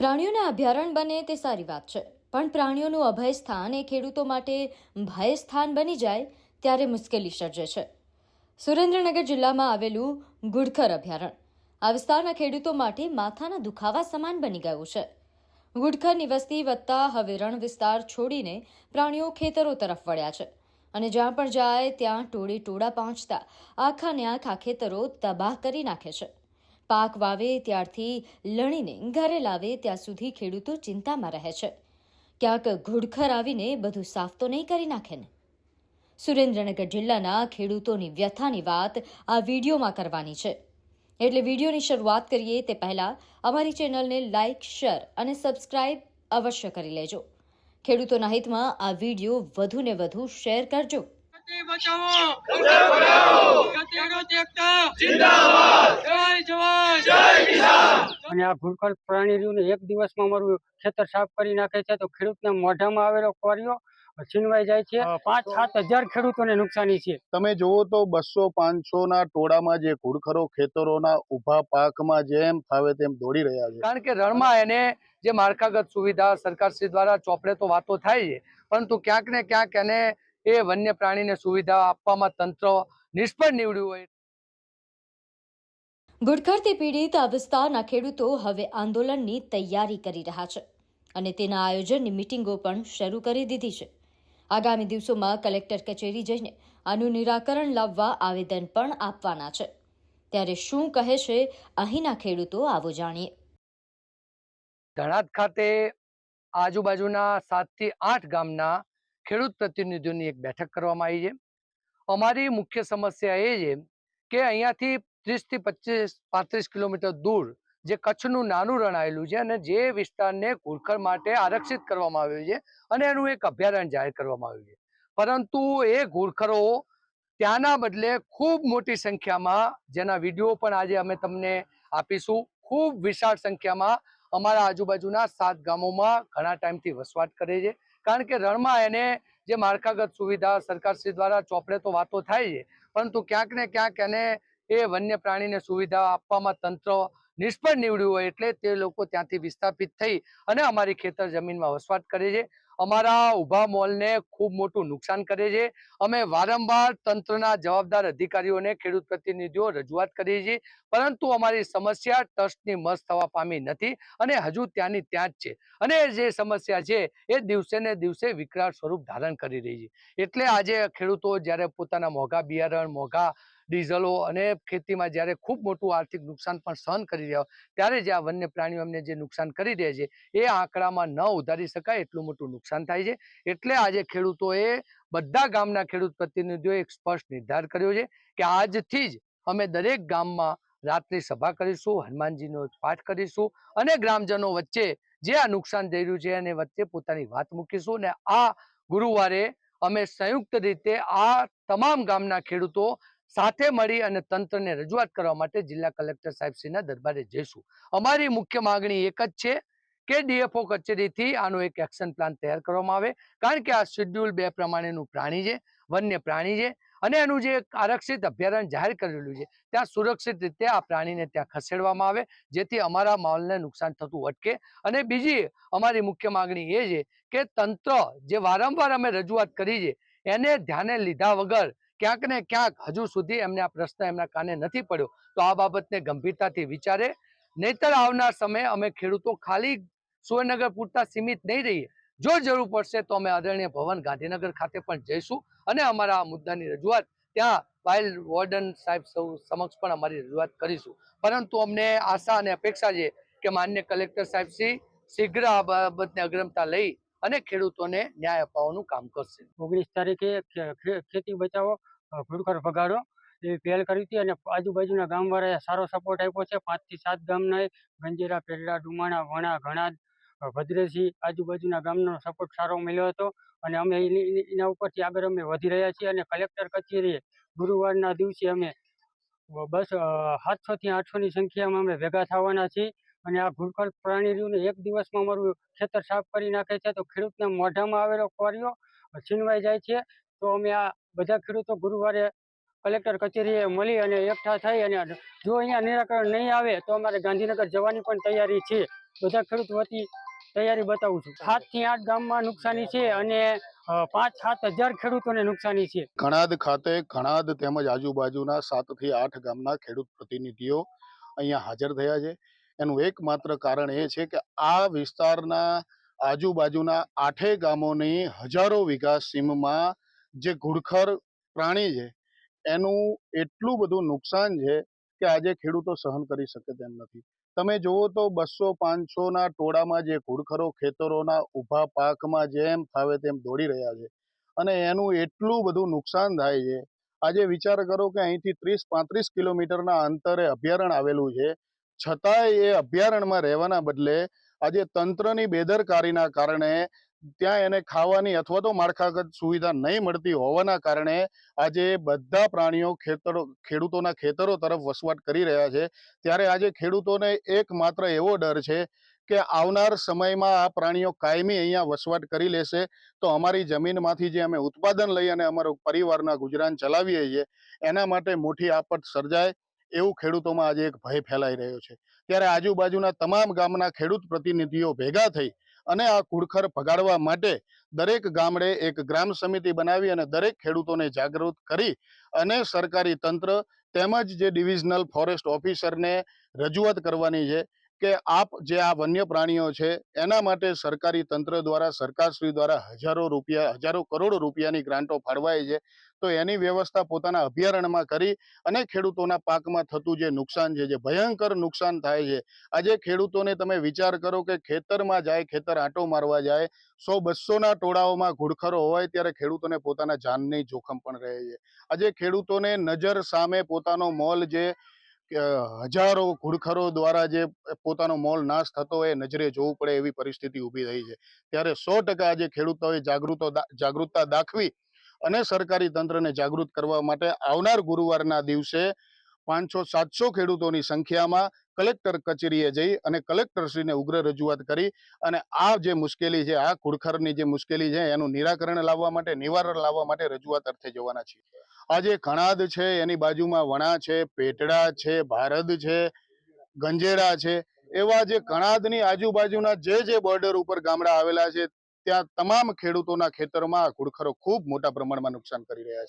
પ્રાણીઓના અભયારણ્ય બને તે સારી વાત છે. પણ પ્રાણીઓનું અભય સ્થાન એ ખેડૂતો માટે ભય સ્થાન બની જાય ત્યારે મુશ્કેલી સર્જે છે. સુરેન્દ્રનગર જિલ્લામાં આવેલું ગુડખર અભયારણ્ય આ વિસ્તારના ખેડૂતો માટે માથાના દુખાવા સમાન બની ગયું છે. ગુડખરની વસ્તી વધતા હવે રણ વિસ્તાર છોડીને પ્રાણીઓ ખેતરો તરફ વળ્યા છે અને જ્યાં પણ જાય ત્યાં ટોળે ટોળા પહોંચતા આખા ને આખા ખેતરો તબાહ કરી નાખે છે. પાક વાવે ત્યારથી લણીને ઘરે લાવે ત્યાં સુધી ખેડૂતો ચિંતામાં રહે છે. ક્યાંક ઘુડખર આવીને બધું સાફ તો નહીં કરી નાખે ને? સુરેન્દ્રનગર જિલ્લાના ખેડૂતોની વ્યથાની વાત આ વિડીયોમાં કરવાની છે. એટલે વિડીયોની શરૂઆત કરીએ તે પહેલાં અમારી ચેનલને લાઇક શેર અને સબસ્ક્રાઇબ અવશ્ય કરી લેજો. ખેડૂતોના હિતમાં આ વીડિયો વધુને વધુ શેર કરજો. બચાવો! ગતિરોધ એકતા! જિંદાબાદ જય જવાન! જય અને આ ઘુડખર પ્રાણી રહ્યું એક દિવસમાં અમારું ખેતર સાફ કરી નાખે છે તો ખેડૂતને મોઢામાં આવેલો કોરિયો છીનવાઈ જાય છે. પાંચ સાત હજાર ખેડૂતોને નુકસાની છે. તમે જુઓ તો બસો પાંચસો ના ટોળામાં જે ઘુડખરો ખેતરોના ઊભા પાકમાં જેમ ફાવે તેમ દોડી રહ્યા છે. કારણ કે રણમાં એને જે માળખાગત સુવિધા સરકારશ્રી દ્વારા ચોપડે તો વાતો થાય છે. પરંતુ ક્યાંક ને ક્યાંક એને એ વન્ય પ્રાણીને સુવિધા આપવામાં તંત્ર નિષ્ફળ નીવડ્યું હોય. ગુડખરથી પીડિત આ વિસ્તારના ખેડૂતો હવે આંદોલનની તૈયારી કરી રહ્યા છે અને તેના આયોજનની મિટિંગો પણ શરૂ કરી દીધી છે. આગામી દિવસોમાં કલેક્ટર કચેરી જઈને આનું નિરાકરણ લાવવા આવેદન પણ આપવાના છે. ત્યારે શું કહે છે અહીંના ખેડૂતો આવો જાણીએ. ધણાદ ખાતે આજુબાજુના સાતથી આઠ ગામના ખેડૂત પ્રતિનિધિઓની એક બેઠક કરવામાં આવી છે. અમારી મુખ્ય સમસ્યા એ છે કે અહીંયાથી ત્રીસથી પચીસ, પાંત્રીસ કિલોમીટર દૂર જે કચ્છનું નાનું રણ આવેલું છે અને જે વિસ્તારને ઘુડખર માટે આરક્ષિત કરવામાં આવ્યું છે અને એનું એક અભયારણ્ય જાહેર કરવામાં આવ્યું છે. પરંતુ એ ઘુડખરો ત્યાંના બદલે ખૂબ મોટી સંખ્યામાં, જેના વીડિયો પણ આજે અમે તમને આપીશું, ખૂબ વિશાળ સંખ્યામાં અમારા આજુબાજુના સાત ગામોમાં ઘણા ટાઈમથી વસવાટ કરે છે. કારણ કે રણમાં એને જે માળખાગત સુવિધા, સરકારશ્રી દ્વારા ચોપડે તો વાતો થાય છે, પરંતુ ક્યાંક ને ક્યાંક એને એ વન્ય પ્રાણીને સુવિધા આપવામાં તંત્ર નિષ્ફળ નીવડ્યું હોય એટલે તે લોકો ત્યાંથી વિસ્થાપિત થઈ અને અમારી ખેતર જમીનમાં વસવાટ કરે છે. અમારા ઊભા મોલને ખૂબ મોટું નુકસાન કરે છે. અમે વારંવાર તંત્રના જવાબદાર અધિકારીઓને, ખેડૂત પ્રતિનિધિઓ રજૂઆત કરીએ છીએ, પરંતુ અમારી સમસ્યા ટ્રસ્ટની મસ્ત થવા પામી નથી અને હજુ ત્યાંની ત્યાં જ છે. અને જે સમસ્યા છે, એ દિવસે ને દિવસે વિકરાળ સ્વરૂપ ધારણ કરી રહી છે. એટલે આજે ખેડૂતો જ્યારે પોતાના મોંઘા બિયારણ, મોંઘા ડીઝલો અને ખેતીમાં જ્યારે ખૂબ મોટું આર્થિક નુકસાન પણ સહન કરી રહ્યા ત્યારે જે આ વન્ય પ્રાણીઓ એમને જે નુકસાન કરી રહ્યા છે, એ આંકડામાં ન ઉધારી શકાય એટલું મોટું નુકસાન થાય છે. એટલે આજે ખેડૂતોએ બધા ગામના ખેડૂત પ્રતિનિધિઓએ એક સ્પષ્ટ નિર્ધાર કર્યો છે કે આજથી જ અમે દરેક ગામમાં રાત્રિ સભા કરીશું, હનુમાનજીનો પાઠ કરીશું અને ગ્રામજનો વચ્ચે જે આ નુકસાન થઈ રહ્યું છે એને વચ્ચે પોતાની વાત મૂકીશું અને આ ગુરુવારે અમે સંયુક્ત રીતે આ તમામ ગામના ખેડૂતો સાથે મળી અને તંત્રને રજૂઆત કરવા માટે જિલ્લા કલેક્ટર સાહેબશ્રીના દરબારે જઈશું. અમારી મુખ્ય માંગણી એક જ છે કે ડીએફઓ કચેરીથી આનો એક એક્શન પ્લાન તૈયાર કરવામાં આવે. કારણ કે આ શેડ્યુલ બે પ્રમાણેનું પ્રાણી છે, વન્ય પ્રાણી છે અને એનું જે આરક્ષિત અભયારણ્ય જાહેર કરેલું છે, ત્યાં સુરક્ષિત રીતે આ પ્રાણીને ત્યાં ખસેડવામાં આવે, જેથી અમારા માલને નુકસાન થતું અટકે. અને બીજી અમારી મુખ્ય માંગણી એ છે કે તંત્ર જે વારંવાર અમે રજૂઆત કરી છે, એને ધ્યાને લીધા વગર ક્યાંક ને ક્યાંક હજુ સુધી એમને આ પ્રશ્ન એમના કાને નથી પડ્યો. તો આ બાબતને ગંભીરતાથી વિચારે. નહીતર આવનાર સમયે અમે ખેડૂતો ખાલી સુરેન્દ્રનગર પૂરતા સીમિત નહીં રહીએ. જો જરૂર પડશે તો અમે આદરણીય ભવન ગાંધીનગર ખાતે પણ જઈશું અને અમારા આ મુદ્દાની રજૂઆત ત્યાં વાઇલ્ડ વોર્ડન સાહેબ સૌ સમક્ષ પણ અમારી રજૂઆત કરીશું. પરંતુ અમને આશા અને અપેક્ષા છે કે માન્ય કલેક્ટર સાહેબ શ્રી શીઘ્ર આ બાબતને અગ્રમતા લઈ અને ખેડૂતોને ન્યાય અપાવવાનું કામ કરશે. ઓગણીસ તારીખે ખેતી બચાવો અ, ભગાડો એવી પહેલ કરી હતી અને આજુબાજુના ગામવાળાએ સારો સપોર્ટ આપ્યો છે. પાંચથી સાત ગામના ગંજેરા પેરડા ડુમાણા વણા ઘણા ભદ્રેસી આજુબાજુના ગામનો સપોર્ટ સારો મળ્યો હતો અને અમે એની- ઉપરથી આગળ અમે વધી રહ્યા છીએ અને કલેક્ટર કચેરીએ ગુરુવારના દિવસે અમે બસ સાતસો થી આઠસો ની સંખ્યામાં અમે ભેગા થવાના છીએ. અને આ ઘુડખર પ્રાણી એક દિવસમાં અમારું ખેતર સાફ કરી નાખે છે, તો ખેડૂતના મોઢામાં આવેલો કોરિયો છીનવાઈ જાય છે. તો અમે આ બધા ખેડૂતો ગુરુવારે કલેક્ટર કચેરીએ મળી અને એકઠા થઈ અને જો અહીંયા નિરાકરણ નહીં આવે, તો અમારે ગાંધીનગર જવાની પણ તૈયારી છે. બધા ખેડૂત વતી તૈયારી બતાવું છું. સાતથી આઠ ગામમાં નુકસાની છે અને પાંચ સાત હજાર ખેડૂતોને નુકસાની છે. ઘણાદ ખાતે, ઘણાદ તેમજ આજુબાજુના સાતથી આઠ ગામના ખેડૂત પ્રતિનિધિઓ અહીંયા હાજર થયા છે. એનું એકમાત્ર કારણ એ છે કે આ વિસ્તારના આજુબાજુના આઠે ગામોની હજારો વીઘા સીમમાં જે ઘુડખર પ્રાણી છે, એનું એટલું બધું નુકસાન છે કે આજે ખેડૂતો સહન કરી શકે તેમ નથી. તમે જુઓ તો બસો પાંચસોના ટોળામાં જે ઘુડખરો ખેતરોના ઊભા પાકમાં જેમ ફાવે તેમ દોડી રહ્યા છે અને એનું એટલું બધું નુકસાન થાય છે. આજે વિચાર કરો કે અહીંથી ત્રીસ પાંત્રીસ કિલોમીટરના અંતરે અભયારણ્ય આવેલું છે છતાંય એ અભયારણ્યમાં રહેવાના બદલે આજે તંત્રની બેદરકારીના કારણે ત્યાં એને ખાવાની અથવા તો માળખાગત સુવિધા નહીં મળતી હોવાના કારણે આજે બધા પ્રાણીઓ ખેતરો, ખેડૂતોના ખેતરો તરફ વસવાટ કરી રહ્યા છે. ત્યારે આજે ખેડૂતોને એકમાત્ર એવો ડર છે કે આવનાર સમયમાં આ પ્રાણીઓ કાયમી અહીંયા વસવાટ કરી લેશે. તો અમારી જમીનમાંથી જે અમે ઉત્પાદન લઈ અને અમારો પરિવારના ગુજરાન ચલાવીએ છીએ, એના માટે મોટી આફત સર્જાય. એવું ખેડૂતોમાં આજે એક ભય ફેલાઈ રહ્યો છે. ત્યારે આજુબાજુના તમામ ગામના ખેડૂત પ્રતિનિધિઓ ભેગા થઈ અને આ કુડખર ભગાડવા માટે દરેક ગામડે એક ગ્રામ સમિતિ બનાવી અને દરેક ખેડૂતોને જાગૃત કરી અને સરકારી તંત્ર તેમજ જે ડિવિઝનલ ફોરેસ્ટ ઓફિસરને રજૂઆત કરવાની છે કે આપ જે આ વન્ય પ્રાણીઓ છે, એના માટે સરકારી તંત્ર દ્વારા, સરકારશ્રી દ્વારા હજારો રૂપિયા, હજારો કરોડો રૂપિયાની ગ્રાન્ટો ફાળવાય છે, તો એની વ્યવસ્થા પોતાના અભયારણ્યમાં કરી અને ખેડૂતોના પાકમાં થતું જે નુકસાન છે, જે ભયંકર નુકસાન થાય છે, આજે ખેડૂતોને તમે વિચાર કરો કે ખેતરમાં જાય, ખેતર આંટો મારવા જાય, સો બસોના ટોળાઓમાં ઘુડખરો હોય ત્યારે ખેડૂતોને પોતાના જાનની જોખમ પણ રહે છે. આજે ખેડૂતોને નજર સામે પોતાનો મોલ જે હજારો ઘુડખરો દ્વારા જે પોતાનો મોલ નાશ થતો એ નજરે જોવું પડે એવી પરિસ્થિતિ ઊભી થઈ છે. ત્યારે સો ટકા આજે ખેડૂતોએ જાગૃતો જાગૃતતા દાખવી અને સરકારી તંત્રને જાગૃત કરવા માટે આવનાર ગુરુવારના દિવસે પાંચસો, સાતસો ખેડૂતોની સંખ્યામાં કલેક્ટર કચેરીએ જઈ અને કલેક્ટરશ્રીને ઉગ્ર રજૂઆત કરી અને આ જે મુશ્કેલી છે, આ ઘુડખરની જે મુશ્કેલી છે, એનું નિરાકરણ લાવવા માટે, નિવારણ લાવવા માટે રજૂઆત અર્થે જવાના છીએ. આજે ઘણાદ છે, એની બાજુમાં વણા છે, પેટડા છે, ભારદ છે, ગંજેડા છે, એવા જે કણાદની આજુબાજુના જે જે બોર્ડર ઉપર ગામડા આવેલા છે, ત્યાં તમામ ખેડૂતોના ખેતરમાં આ ખૂબ મોટા પ્રમાણમાં નુકસાન કરી રહ્યા છે.